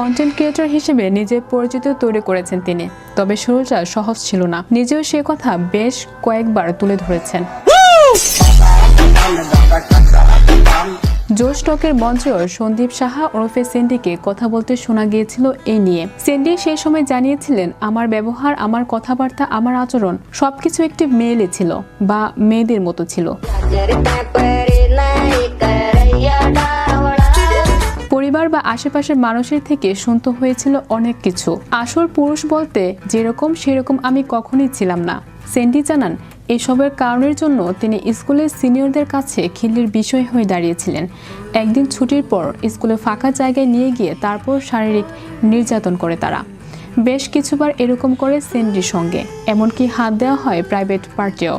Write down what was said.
Content creator হিসেবে নিজের পরিচিত তৈরি করেছেন তিনি। তবে শুরুটা সহজ ছিল না। নিজেও সে কথা বেশ কয়েকবার তুলে ধরেছেন। জোশ টকের মঞ্চেও সন্দীপ সাহা ওরফে সেন্ডিকে কথা বলতে শোনা গিয়েছিল এই নিয়ে। সেন্ডি সেই সময় জানিয়েছিলেন, আমার ব্যবহার, আমার কথাবার্তা, আমার আচরণ সবকিছু একটি মেয়েলে ছিল বা মেয়েদের মতো ছিল। বা আশেপাশের মানুষের থেকে শুনতে হয়েছিল অনেক কিছু। আসল পুরুষ বলতে যেরকম সেরকম আমি কখনই ছিলাম না। সেন্ডি জানান, এসবের কারণের জন্য তিনি স্কুলের সিনিয়রদের কাছে খিল্লির বিষয় হয়ে দাঁড়িয়েছিলেন। একদিন ছুটির পর স্কুলে ফাঁকা জায়গায় নিয়ে গিয়ে তারপর শারীরিক নির্যাতন করে তারা। বেশ কিছুবার এরকম করে সেন্ডির সঙ্গে, এমনকি হাত দেওয়া হয় প্রাইভেট পার্টিও।